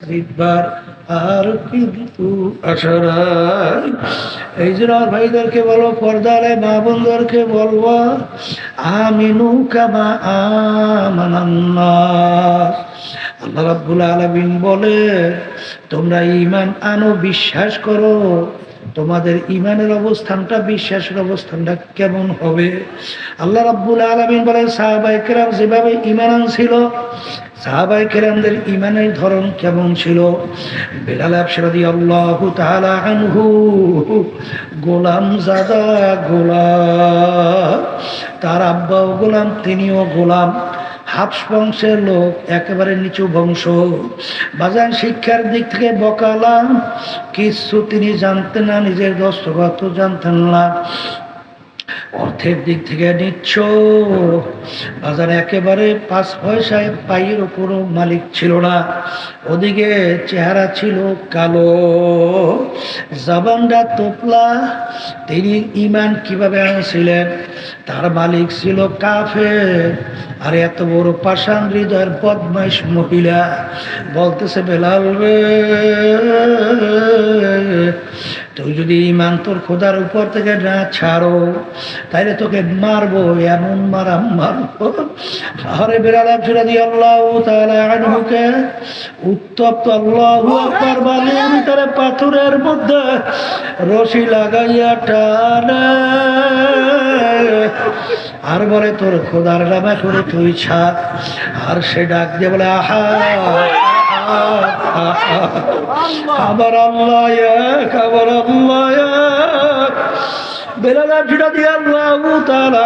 দিকবার আর কিন্তু আমার ভাইদেরকে বলো পর্দারে মা বোনদেরকে বলব, আমিনু কামা আমানান্নাস আল্লাহ রাব্বুল আলামিন বলে, তোমরা ইমান আনো, বিশ্বাস করো। তোমাদের ইমানের অবস্থানটা, বিশ্বাসের অবস্থানটা কেমন হবে? আল্লাহ রাব্বুল আলামিন বলেন, সাহাবায়ে কেরাম যেভাবে ঈমান আনছিল সাহাবাই কেরামদের ইমানের ধরন কেমন ছিল? বেলাল আফসরাদি আল্লাহ তাআলা আনহু, গোলাম জাদা গোলাম, তার আব্বাও গোলাম, তিনিও গোলাম। হাফস বংশের লোক, একেবারে নিচু বংশ। বাজান শিক্ষার দিক থেকে বকালাম কিছু তিনি জানতেন না, নিজের দস্তগত জানতেন না। অর্থের দিক থেকে নিচ্ছ। বাজারে একেবারে পাঁচ পয়সায় পায়ের কোনো মালিক ছিল না। ওদিকে চেহারা ছিল কালো। জাবানটা তোপলা। তিনি ইমান কীভাবে আনছিলেন? তার মালিক ছিল কাফে আর এত বড় পাষাণ হৃদয়ের বদমাইশ মহিলা। বলতেছে, বেলাল রে তুই যদি ইমান তোর খোদার উপর থেকে না ছাড়ো, তাইলে তোকে মারবো, এমন মারাম মারবো। আরে বেড়াল ফিরে দিয়ে আল্লাহ তাহলে আনহুকে উত্তপ্ত আল্লাহ আকবার বালির ভিতরে পাথরের মধ্যে রশি লাগাইয়া টানে। আর বলে, তোর খোদার নামে করে তুই ছাড়। আর সে ডাক দিয়ে বলে, আহা! আবার আল্লাহ এক আবার আল্লাহ। এক বেলালা ভিড়া দিয়ে আল্লাহ তারা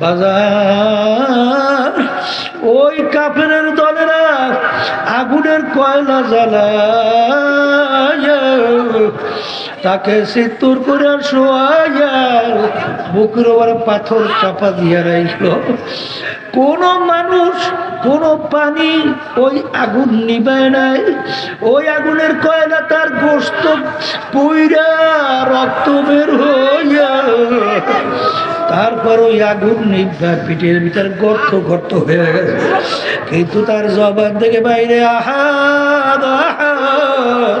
বাজার ওই কাফের দলেরা আগুনের কয়লা জ্বালায় তাকে সিত্তুর করে শোয়াইয়া বুকের ওপর পাথর চাপা দিয়া রাখল কোন মানুষ, কোন পানি ওই আগুন নিবায় নাই। ওই আগুনের কয়লা তার গোস্ত রক্ত বের হইয়া। তারপর ওই আগুন নিভা পিঠের ভিতর গর্ত গর্ত হয়ে গেছে। কিন্তু তার জবান থেকে বাইরে আহাদ আহাদ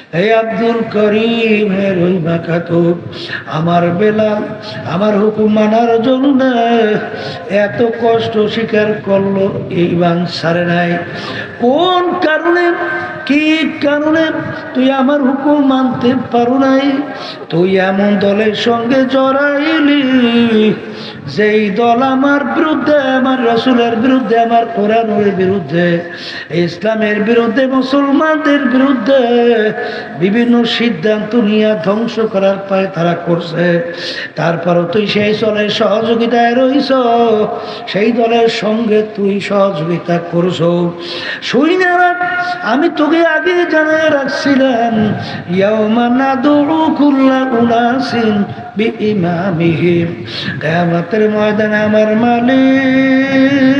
হে আব্দুল করিম, হে খাতুন আমার বেলা আমার হুকুম মানার জন্য এত কষ্ট স্বীকার করল, এই বান সারে নাই। কোন কারণে, কি কারণে তুই আমার হুকুম মানতে পারো নাই? তুই এমন দলের সঙ্গে জড়াইলি যেই দল আমার বিরুদ্ধে, আমার রসুলের বিরুদ্ধে, আমার কোরআনের বিরুদ্ধে, ইসলামের বিরুদ্ধে, মুসলমানদের বিরুদ্ধে বিভিন্ন সিদ্ধান্ত নিয়ে ধ্বংস করার পায়ে তারা করছে। তারপরও তুই সেই দলের সহযোগিতায় রইছ সেই দলের সঙ্গে তুই সহযোগিতা করছ শুই না আমি তোকে আগে জানাই রাখছিলাম, ইয়াউমা নাদউ কুল্লা উনাসিন বিইমামিহিম কেমতের ময়দানে আমার মালিক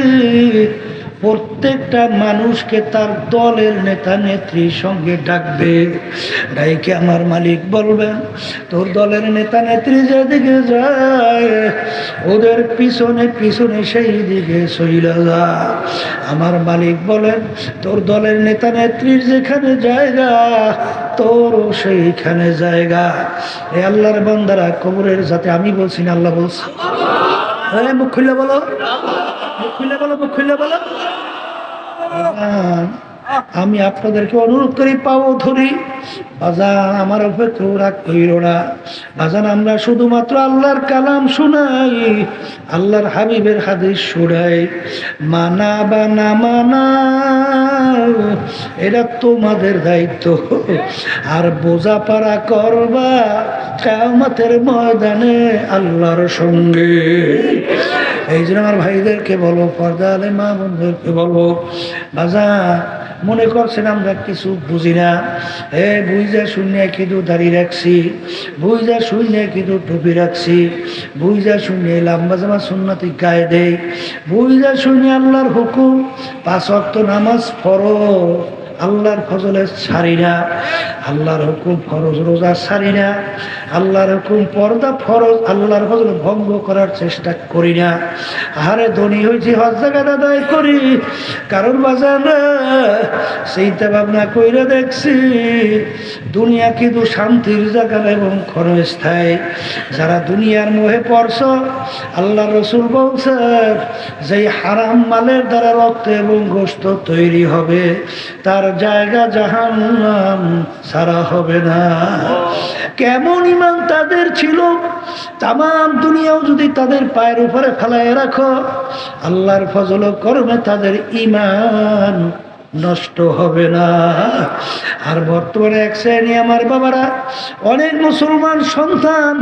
প্রত্যেকটা মানুষকে তার দলের নেতা নেত্রীর সঙ্গে ডাকবে। ডাইকে আমার মালিক বলবেন তোর দলের নেতা নেত্রী যেদিকে যায়, ওদের পিছনে পিছনে সেই দিকে সইলা যা। আমার মালিক বলেন তোর দলের নেতা নেত্রীর যেখানে জায়গা, তোরও সেইখানে জায়গা। এ আল্লাহর বন্দারা, কবরের যাতে আমি বলছি না, আল্লাহ বলছি। হ্যাঁ মুখ খুলে বলো। মুখ খুলে বলো, মুখ খুলে বলো। আমি আপনাদেরকে অনুরোধ করি, পাও ধরি। বাজান, আমার কেউ রাগ করিল না। বাজান, আমরা শুধুমাত্র আল্লাহর কালাম শুনাই, আল্লাহর হাবিবের হাদিস শুনাই। মানা বা না মানা, এটা তোমাদের দায়িত্ব। আর বোঝাপড়া করবা কেমতের ময়দানে আল্লাহর সঙ্গে। এই জন্য আমার ভাইদেরকে বলো পর্দা আলে মা বোনদেরকে বলো বাজা মনে করছেন আমরা কিছু বুঝি না। এ, বুঝা শূন্য কিন্তু দাঁড়িয়ে রাখছি, বুঝা শূন্য কিন্তু টুপি রাখছি, বুঝা শূন্য লাম্বা জামা সুন্নতি গায়ে দেয় বুঝা শূন্য আল্লাহর হুকুম, পাঁচ অক্ত নামাজ পড়ো। আল্লাহর ফজলের না, আল্লাহর হুকুম ফরজ, রোজা না, আল্লাহর হুকুম পর্দা ফরজ, আল্লাহর ফজল ভঙ্গ করার চেষ্টা করি না। আহারে ধনী হয়েছি হজ জায়গা আদায় করি কারণ বাজার না সেইটা ভাবনা কইরা দেখছি, দুনিয়া কিন্তু শান্তির জায়গা এবং ক্ষণস্থায়ী। যারা দুনিয়ার মোহে পড়ছ আল্লাহ রসুল বলছে যে হারাম মালের দ্বারা রক্ত এবং গোস্ত তৈরি হবে, তার জায়গা জাহান্নাম সারা হবে না। কেমন ইমান তাদের ছিল? তাম দুনিয়াও যদি তাদের পায়ের উপরে ফেলায় রাখো, আল্লাহর ফজল কর্মে তাদের ইমান নষ্ট হবে না। আর বর্তমানে এক শ্রেণি আমার বাবারা, অনেক মুসলমান সন্তান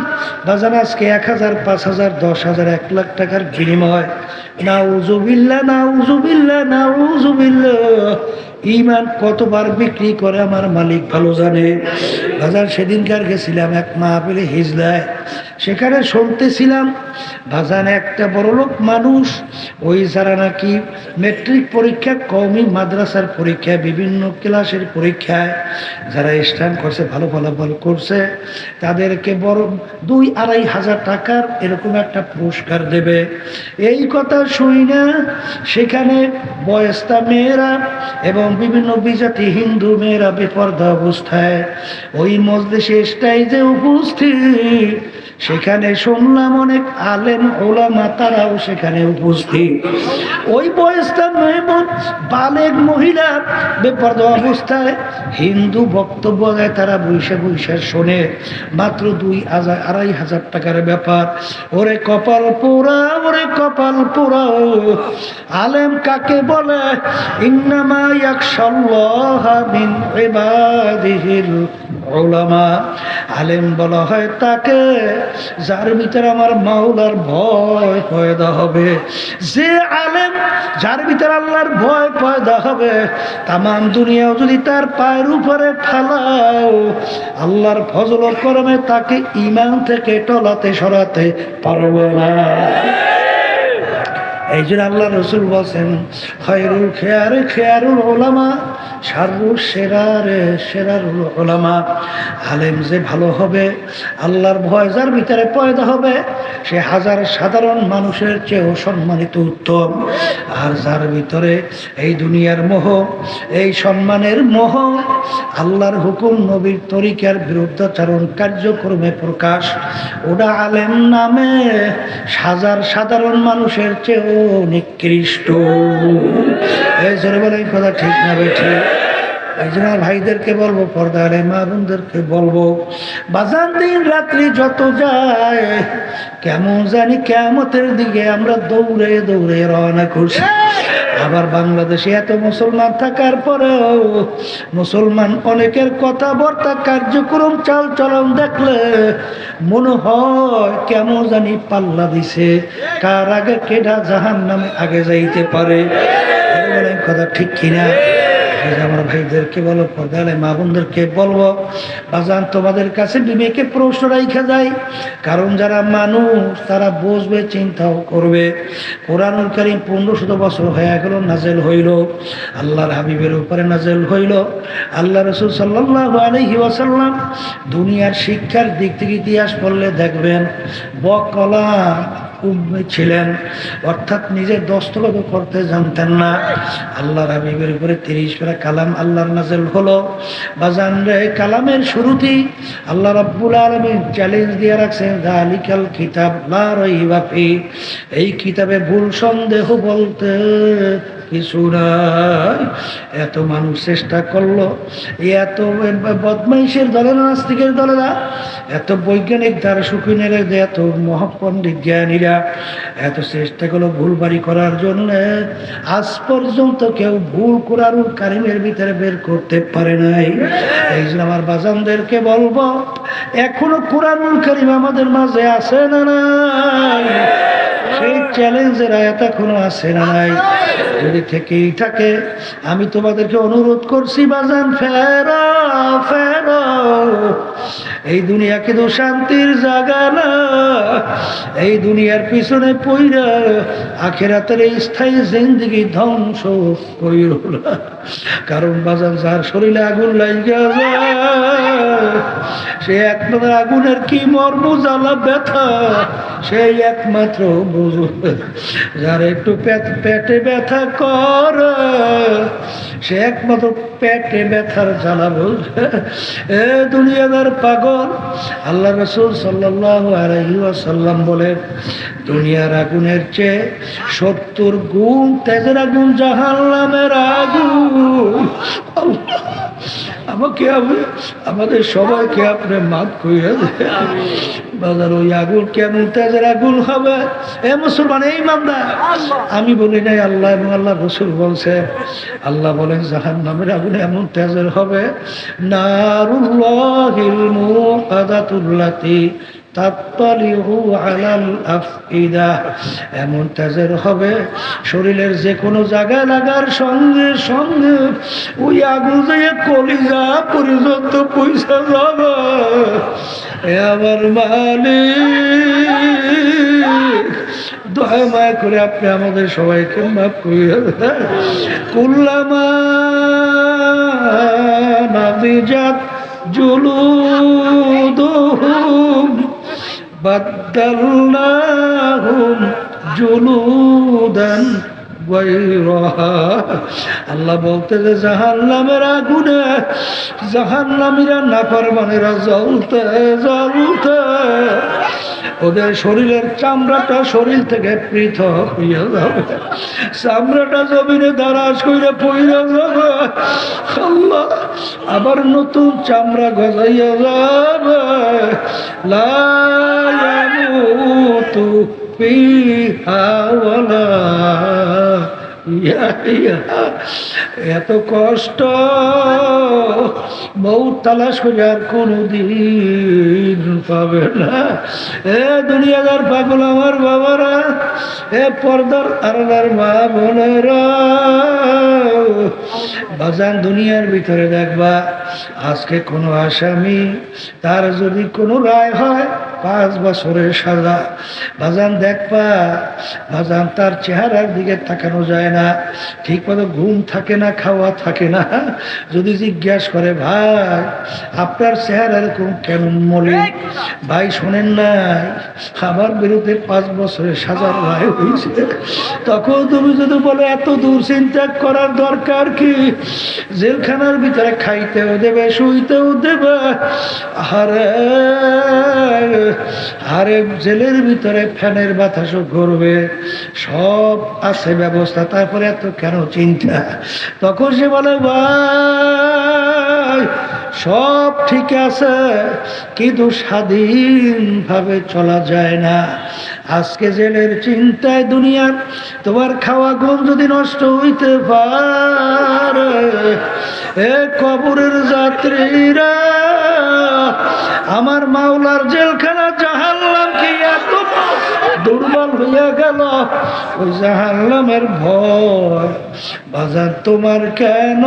বাজার আজকে এক হাজার, পাঁচ হাজার, দশ হাজার, এক লাখ টাকার বিনিময়। না উজুবিল্লা না উজুবিল্লা না উজুবিল্লা ইমান কতবার বিক্রি করে আমার মালিক ভালো জানে? বাজার সেদিনকার গেছিলাম এক মাহফিলে হিজলায়। সেখানে শুনতেছিলাম বাজান একটা বড়লোক মানুষ, ওই যারা নাকি মেট্রিক পরীক্ষা কমই মাদ্রাসার পরীক্ষায় বিভিন্ন ক্লাসের পরীক্ষায় যারা স্ট্যান্ড করছে, ভালো ফলাফল করছে, তাদেরকে বড় দুই আড়াই হাজার টাকার এরকম একটা পুরস্কার দেবে। এই কথা শুই না সেখানে বয়স্তা মেয়েরা এবং বিভিন্ন বিজাতি হিন্দু মেয়েরা বেপর্দা অবস্থায়। ওই মজলিসে স্টাইজে উপস্থিত। সেখানে শুনলাম অনেক আলেম ওলামা তারাও সেখানে উপস্থিত। ওই বয়সটা মেহমুদ বালেক মহিলা বেপর্দ অবস্থায়। হিন্দু বক্তব্য দেয়, তারা বৈশে বৈশে শোনে। মাত্র দুই হাজার, আড়াই হাজার টাকার ব্যাপার। ওরে কপাল পোড়া, ওরে কপাল পোড়া। আলেম কাকে বলে? ইন্নামা আলেম বলা হয় তাকে, যার ভিতরে আমার মাওলার ভয় পয়দা হবে। যে আলেম যার ভিতরে আল্লাহর ভয় পয়দা হবে তাম দুনিয়াও যদি তার পায়ের উপরে ফেলাও, আল্লাহর ফজল করমে তাকে ইমান থেকে টলাতে সরাতে পারবে না। এই জন্য আল্লাহ রসুল বলছেন, খয়রুল খেয়ারে, খেয়ারুল ওলামা সারুল সেরারে সেরারুল ওলামা। আলেম যে ভালো হবে, আল্লাহর ভয় যার ভিতরে পয়দা হবে, সে হাজার সাধারণ মানুষের চেয়েও সম্মানিত উত্তম। আর যার ভিতরে এই দুনিয়ার মোহ, এই সম্মানের মোহ, আল্লাহর হুকুম নবীর তরিকার বিরুদ্ধাচারণ কার্যক্রমে প্রকাশ। ওটা আলেম নামে হাজার সাধারণ মানুষের চেয়েও নিকৃষ্ট। এই জন্য বলে কথা ঠিক না বেঠে এই জন্য ভাইদেরকে বলব পর্দা আলে মা বোনদেরকে বলব, বাজান দিন রাত্রি যত যায়, কেমন জানি কেমতের দিকে আমরা দৌড়ে দৌড়ে রওনা করছি। আবার বাংলাদেশে এত মুসলমান থাকার পরেও মুসলমান অনেকের কথাবার্তা কার্যক্রম চাল চলন দেখলে মনে হয় কেমন জানি পাল্লা দিছে। কার আগে কেডা জাহান নামে আগে যাইতে পারে? কথা ঠিক কিনা? আমার ভাইদেরকে বলো পর্দালে মা বোনদেরকে বলব, বাজান তোমাদের কাছে বিবেকে প্রশ্ন রাইখা যায়। কারণ যারা মানুষ, তারা বুঝবে, চিন্তাও করবে। কোরআনুল কারিম পনেরো শত বছর হয়ে গেল, নাজেল হইল। আল্লাহর হাবিবের উপরে নাজেল হইল। আল্লাহ রসুল সাল্লাহ আলহি ওয়াসাল্লাম দুনিয়ার শিক্ষার দিক থেকে ইতিহাস পড়লে দেখবেন, বকলা ছিলেন। অর্থাৎ নিজে দস্তগত করতে জানতেন না। আল্লাহর হাবিবের উপরে তিরিশ পেরা কালাম আল্লাহর নাজেল হলো। বাজান রে, কালামের শুরুতেই আল্লাহ রাব্বুল আলমী চ্যালেঞ্জ দিয়ে রাখছেন জালিকাল কিতাব লা রাইবা ফি। এই কিতাবে ভুল সন্দেহ বলতে কিছু নাই। এত মানুষ চেষ্টা করল। এত বদমাইশের দলের নাস্তিকের দলেরা এত বৈজ্ঞানিক দ্বারা সুখিনের এত মহাপণ্ডিত জ্ঞানীরা এত চেষ্টা করল ভুল বাড়ি করার জন্য, আজ পর্যন্ত কেউ ভুল কোরআনুল কারিমের ভিতরে বের করতে পারে নাই। এই জন্য আমার বাজানদেরকে বলব, এখনও কোরআনুল কারিম আমাদের মাঝে আছে না নাই? সেই চ্যালেঞ্জের আয়াত এখনও নাই? যদি থেকেই থাকে, আমি তোমাদেরকে অনুরোধ করছি, বাজান ফেরা ফেরা এই দুনিয়া কিন্তু শান্তির জায়গা না। এই দুনিয়ার পিছনে পইরা আখেরাতের এই স্থায়ী জিন্দিগি ধ্বংস কইর কারণ বাজান, যার শরীরে আগুন লাগিয়া যায়, সে একমাত্র আগুনের কি মর্ম, জ্বালা, ব্যথা? সেই একমাত্র যার একটু পেটে ব্যথা কর, সে একমাত্র পেটে ব্যথার জ্বালা বুঝবে এ দুনিয়াদার পাগল। আল্লাহ রসুল সাল্লাহ আলহিসাল্লাম বলেন, দুনিয়ার আগুনের চেয়ে সত্তর গুণ তেজের আগুন জাহাল্লামের আগুন। আমাকে আমি আমাদের সবাইকে আপনি মাফ করিয়া। বাজার ওই আগুন কেমন তেজের আগুন হবে। এ মুসলমান, এই মামলা আমি বলি নাই, আল্লাহ এবং আল্লাহ রসুল বলছে, আল্লাহ বলেন জাহান নামের আগুন এমন তেজের হবে। নারুল্লাহিল এমন তেজের হবে, শরীরের যে কোনো জায়গায় লাগার সঙ্গে সঙ্গে ওই আগুন যে কলিজা পর্যন্ত পয়সা যাবে। আমার মালিক, দয়া মায়া করে আপনি আমাদের সবাইকে মাফ করিয়া কুল্লামা নাদিজাত জুলুদুহুম বাদ্দাল্লাহুম জুলুদান। আল্লাহ বলতে যে জাহান্নামের আগুনে জাহান্নামীরা নাফরমানেরা জ্বলতে জ্বলতে ওদের শরীরের চামড়াটা শরীর থেকে পৃথক হইয়া যাবে চামড়াটা জমিনে দারাজ কইরা পইরা যাবে আবার নতুন চামড়া গজাইয়া যাবে লা ইয়ামুতু ফিহা ওয়ালা। এত কষ্ট, বউ তালাশ করে আর কোনো কোনদিন পাবে না। এ দুনিয়াদার পাগল আমার বাবারা, এ পর্দার আরলার মা বোনেরা। বাজান দুনিয়ার ভিতরে দেখবা, আজকে কোনো আসামি, তার যদি কোনো রায় হয় পাঁচ বছরের সাজা। বাজান দেখবা বাজান তার চেহারার দিকে তাকানো যায় না। ঠিক মতো ঘুম থাকে না খাওয়া থাকে না। যদি জিজ্ঞাস করে ভাই আপনার চেহারা এরকম কেমন মলিন ভাই শোনেন নাই আমার বিরুদ্ধে পাঁচ বছরের সাজার রায় হয়েছে। তখন তুমি যদি বলে এত দূর চিন্তা করার দরকার কি? জেলখানার ভিতরে খাইতেও দেবে শুইতেও দেবে। আরে আরে জেলের ভিতরে ফ্যানের বাতাসও ঘুরবে, সব আছে ব্যবস্থা, তারপরে এত কেন চিন্তা? তখন সে বলে, ভাই, সব ঠিক আছে, কিন্তু স্বাধীনভাবে চলা যায় না। আজকে জেলের চিন্তায় দুনিয়ার তোমার খাওয়া ঘুম যদি নষ্ট হইতে পারে, এ কবরের যাত্রীরা আমার মাওলার জেলখানা জাহান্নাম কি এত দুর্বল হইয়া গেল? ওই জাহাল্লামের ভয়। বাজার তোমার কেন?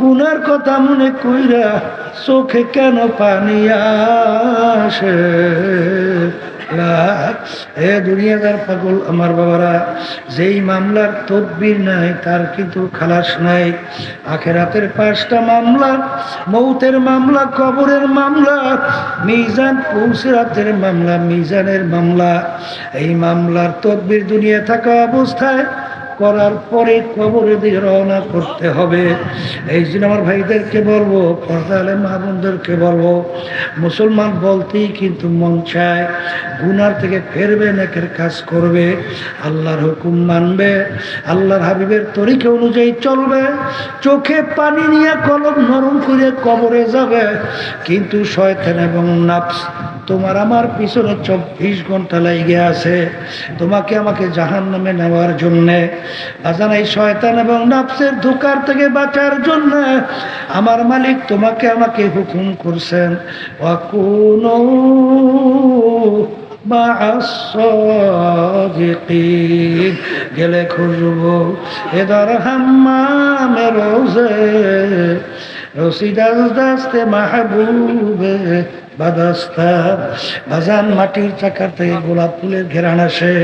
গুনার কথা মনে কইরা চোখে কেন পানি আসে? এ দুনিয়াদার পাগল আমার বাবারা, যেই মামলার তদবির নাই, তার কিন্তু খালাস নাই। আখেরাতের পাঁচটা মামলা, মৌতের মামলা, কবরের মামলা, মিজান পৌঁছরাতের মামলা, মিজানের মামলা। এই মামলার তদবির দুনিয়া থাকা অবস্থায় করার পরে কবরে দিয়ে রওনা করতে হবে। এই জন্য আমার ভাইদেরকে বলব, পর্দা আলে মাহবুনদেরকে বলব, মুসলমান বলতেই কিন্তু মন চায়, গুনার থেকে ফেরবে, নেকের কাজ করবে, আল্লাহর হুকুম মানবে, আল্লাহর হাবিবের তরিকা অনুযায়ী চলবে, চোখে পানি নিয়ে কলম নরম করে কবরে যাবে, কিন্তু শয়তান এবং নাফস তোমার আমার পিছনে চব্বিশ ঘণ্টা লাইগে আছে। তোমাকে আমাকে জাহান নামে নেওয়ার জন্যে আজানাই শয়তান এবং নাফসের ধোকার থেকে বাঁচার জন্য আমার মালিক তোমাকে আমাকে হুকুম করছেন। অকুনো গেলে খুঁজব এদার হাম্মামে রোজে রসিদাস দাস্তে মাহবুবে। বাদাস্তা, বাজান মাটির চাকার থেকে গোলাপ ফুলের ঘেরান আসে।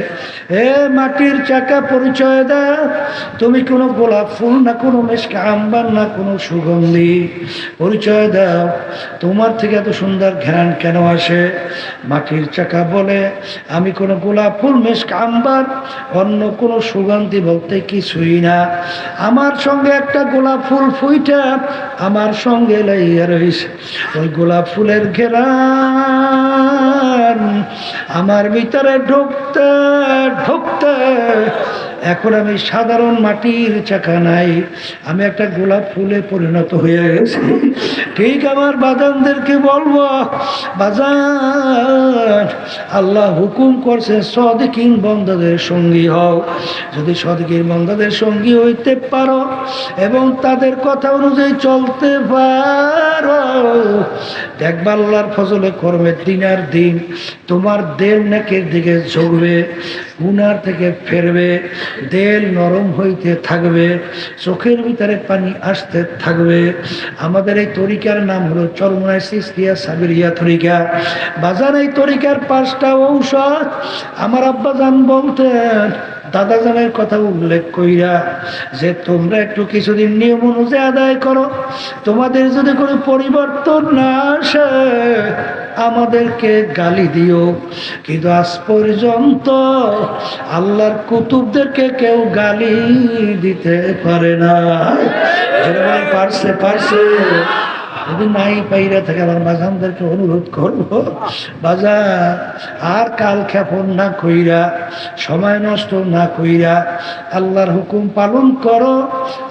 এ মাটির চাকা পরিচয় দাও তুমি কোনো গোলাপ ফুল না কোনো মেশকা আম্বার না কোনো সুগন্ধি। পরিচয় দাও, তোমার থেকে এত সুন্দর ঘেরান কেন আসে? মাটির চাকা বলে, আমি কোনো গোলাপ ফুল, মেশকা আম্বার, অন্য কোনো সুগন্ধি বলতে কিছুই না। আমার সঙ্গে একটা গোলাপ ফুল ফুইটা, আমার সঙ্গে লাইয়া রয়েছে ওই গোলাপ ফুলের ঘেরান আমার ভিতরে ঢুকতে ঢুকতে এখন আমি সাধারণ মাটির চাকা নাই। আমি একটা গোলাপ ফুলে পরিণত হয়ে গেছি। ঠিক আমার বাজানদেরকে বলব, বাজান, আল্লাহ হুকুম করছে, সদিকিন বন্ধাদের সঙ্গী হও। যদি সদিকিন বন্ধাদের সঙ্গী হইতে পারো এবং তাদের কথা অনুযায়ী চলতে পারো, দেখবা আল্লাহর ফজলে কর্মে দিনার দিন তোমার দেল নাকের দিকে ঝুঁকবে গুনার থেকে ফেরবে। দেল নরম হইতে থাকবে, চোখের ভিতরে পানি আসতে থাকবে। আমাদের এই তরিকার নাম হলো চরমনায় সিস্তিয়া সাবিরিয়া তরিকা। বাজার এই তরিকার পাঁচটা ঔষধ। আমার আব্বা আব্বাজান বলতেন দাদাজানের কথা উল্লেখ কইরা যে তোমরা একটু কিছুদিন নিয়ম অনুযায়ী আদায় করো, তোমাদের যদি কোনো পরিবর্তন না আসে, আমাদেরকে গালি দিও। কিন্তু আজ পর্যন্ত আল্লাহর কুতুবদেরকে কেউ গালি দিতে পারে না। পারছে পারছে। যদি নাই পাইরা থাকে আমার বাজানদেরকে অনুরোধ করব বাজার আর কাল ক্ষেপণ না কইরা, সময় নষ্ট না কইরা আল্লাহর হুকুম পালন করো,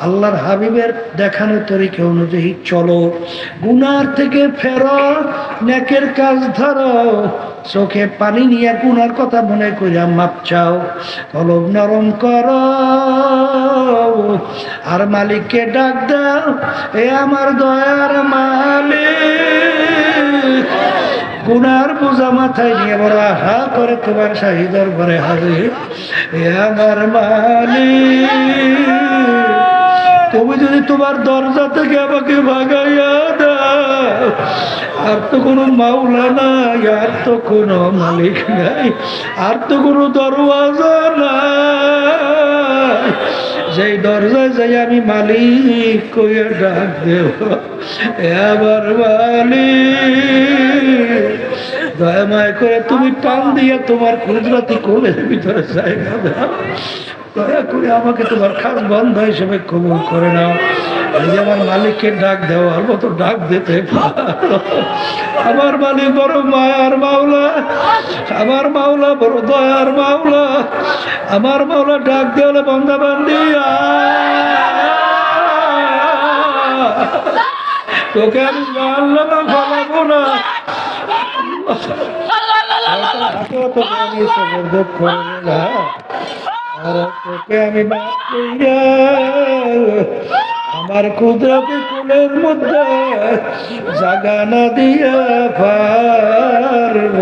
আল্লাহর হাবিবের দেখানো তরিকে অনুযায়ী চলো। গুনার থেকে ফেরো, নেকের কাজ ধরো চোখে পানি নিয়ে গুনার কথা মনে করিয়া মাপ চাও কলম নরম কর। আর মালিককে ডাক দাও, এ আমার দয়ার মালিক। গুনার বোঝা মাথায় নিয়ে বড় হা করে তোমার শাহী দরবারে হাজির। এ আমার মালিক। তুমি যদি তোমার দরজা থেকে আমাকে ভাগাইয়া দাও আর তো কোনো মাওলা নাই, আর তো কোনো মালিক নাই, আর তো কোনো দরওয়াজা নাই। যেই দরজায় যাই আমি মালিক কইয়া ডাক দেব, এ আমার মালিক। দয়াময় করে তুমি টান দিয়া তোমার কুদরতি কোলের ভিতরে জায়গা দাও দয়া করে আমাকে তোমার খাস বন্ধ হিসেবে কবুল করে নাও আমার মালিককে ডাক দেওয়ার মতো ডাক দিতে আমার মালিক বড় মায়ার মাওলা আমার মাওলা বড় দয়ার মাওলা আমার মাওলা ডাক দেওয়ালে বন্ধা বান্দি তোকে আমি মারলাম না ফলাবো না আমি সবর্দক করব না তোকে আমি মাফ কইরা আমার কুদরতি কুলের মধ্যে জাগা না দিয়া পারব।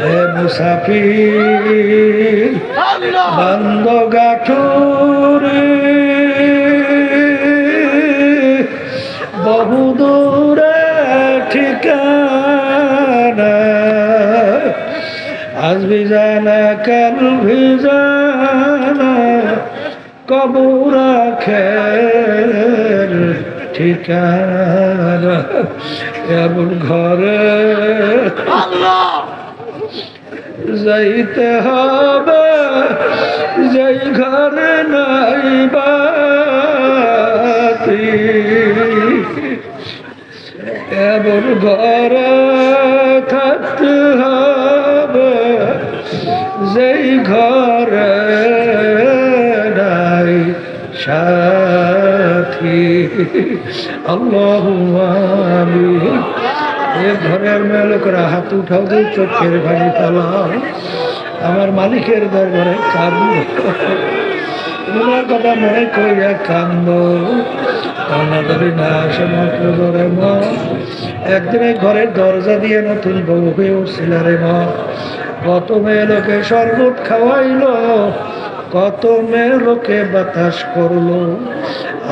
হে মুসাফির বন্ধ গাঠুরে কাল ভিজানা কবর খের ঠিকানা এমন ঘরে যাইতে হবে যেই ঘরে নাই বাতি। এমন ঘরে ঘরের মেয়ে লোকেরা হাত উঠাও দিই চোখের ভাড়ি পালাও আমার মালিকের দরবারে কান্দ ওনার কথা মনে করিয়া কান্দ কান্না যদি না আসে মাত্র ধরে মা। একদিনে ঘরের দরজা দিয়ে নতুন বউ হয়ে উঠছিল রে মা। কত মেয়ে লোকে শরবত খাওয়াইলো। কত মেয়ে লোকে বাতাস করল।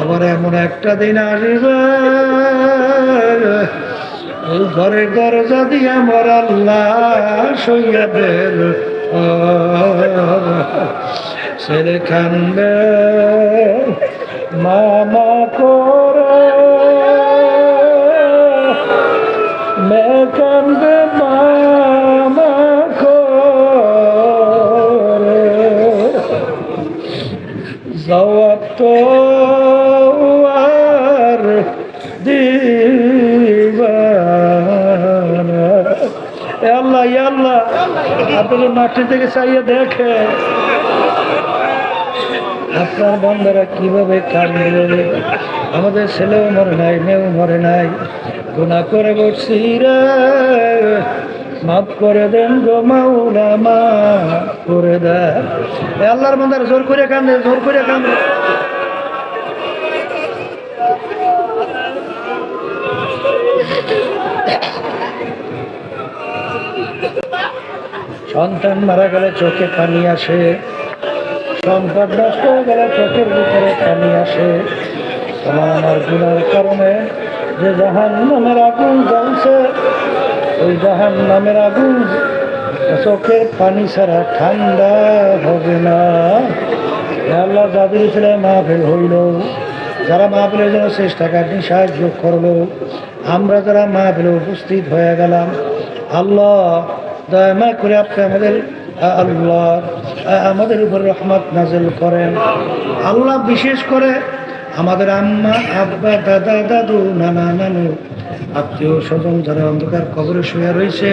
আবার এমন একটা দিন আসবে। ঘরের দরজা দিয়ে আমার আল্লাহ সৈয়াদের ছেলে খানবে মামা করে আপনি মাটি থেকে চাইয়ে দেখে। আপনার বন্ধুরা কীভাবে কাঁদবে? আমাদের ছেলেও মরে নাই, মেয়েও মরে নাই। গুণা করে বসছি রে, মাফ করে দেন গো মাওলা মা করে এ আল্লাহর বন্দার জোর করে কান্দে জোর করে কান্দে সন্তান মারা গেলে চোখে পানি আসে। সম্পদ নষ্ট হয়ে গেলে চোখের ভিতরে পানি আসে। তোমার আমার গুণের কারণে যে জাহান নামের আগুন জ্বলছে, ওই জাহান নামের আগুন চোখের পানি ছাড়া ঠান্ডা হবে না। আল্লাহ যাদের ছেলে মাহফিল হইল। যারা মাহফিলের জন্য চেষ্টা কাটনি সাহায্য করল। আমরা যারা মাহফিলে উপস্থিত হয়ে গেলাম, আল্লাহ দয়ামা করে আপনি আমাদের আল্লাহ আমাদের উপর রহমত নাজেল করেন। আল্লাহ বিশেষ করে আমাদের আম্মা, আব্বা, দাদা, দাদু, নানা, নানু, আত্মীয় স্বজন যারা অন্ধকার কবরে শুয়ে রয়েছে,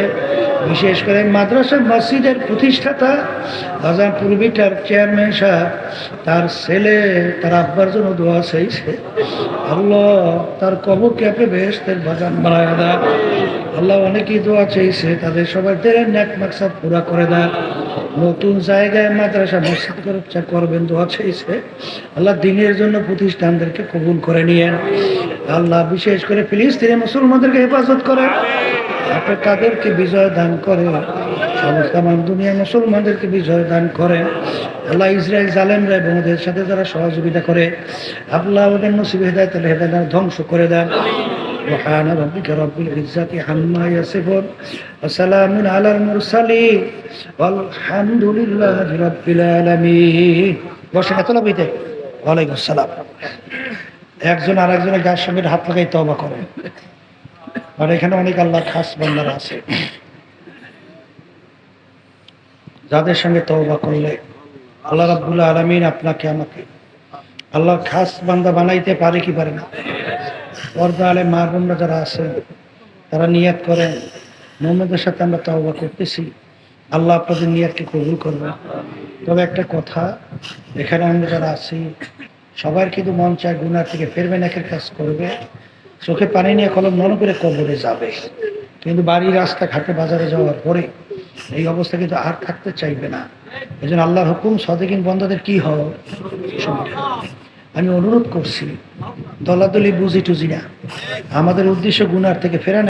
বিশেষ করে মাদ্রাসা মসজিদের প্রতিষ্ঠাতা বাজার পূর্বিটার চেয়ারম্যান সাহেব, তার ছেলে, তার আব্বার জন্য দোয়া চাইছে। আল্লাহ তার কবরকে আপনি বেহেস্তের বাগান বানায় দেন। আল্লাহ অনেকেই দোয়া চাইছে, তাদের সবার ন্যাক মাকসাদ পুরা করে দেন। নতুন জায়গায় মাদ্রাসা, মসজিদ করে করবেন দোয়া চাইছে। আল্লাহ দিনের জন্য প্রতিষ্ঠানদেরকে কবুল করে নিয়েন। আল্লাহ বিশেষ করে ফিলিস্তিনি মুসলমানদেরকে হেফাজত করে আপনি তাদেরকে বিজয় দান করে, সমস্ত মান দুনিয়া মুসলমানদেরকে বিজয় দান করেন। আল্লাহ ইসরায়েল জালেমরা এবং ওদের সাথে যারা সহযোগিতা করে, আল্লাহ ওদের নসিব হেদায়ত হেদায়ত ধ্বংস করে দেন। سبحان ربك رب العزة عما يصفون وسلام على المرسلين والحمد لله رب العالمين বসে এত লাভিতে ওয়ালাইকুম আসসালাম একজন আর একজনের গায়ের সঙ্গে হাত লাগাই তবা করে আর এখানে অনেক আল্লাহ খাস বান্দারা আছে যাদের সঙ্গে তওবা করলে আল্লাহ রাব্বুল আলামিন আপনাকে আমাকে আল্লাহ খাস বান্দা বানাইতে পারে কি পারে না পর্দা আলে মা বোনরা যারা আছেন, তারা নিয়াত করেন। মোহাম্মদের সাথে আমরা তওবা করতেছি। আল্লাহ আপনাদের নিয়াতকে কবুল করবেন তবে একটা কথা, এখানে আমরা যারা আছি, সবার কিন্তু মন চায় গুনার থেকে ফেরবেন একের কাজ করবে। চোখে পানি নিয়ে কলম মনে করে কবরে যাবে। কিন্তু বাড়ি রাস্তা ঘাটে বাজারে যাওয়ার পরে এই অবস্থা কিন্তু আর থাকতে চাইবে না। এই জন্য আল্লাহর হুকুম, সদেকিন বন্ধদের কি হও আমি অনুরোধ করছি দলাদলি বুঝি টুজি না। আমাদের উদ্দেশ্য গুনার থেকে ফেরা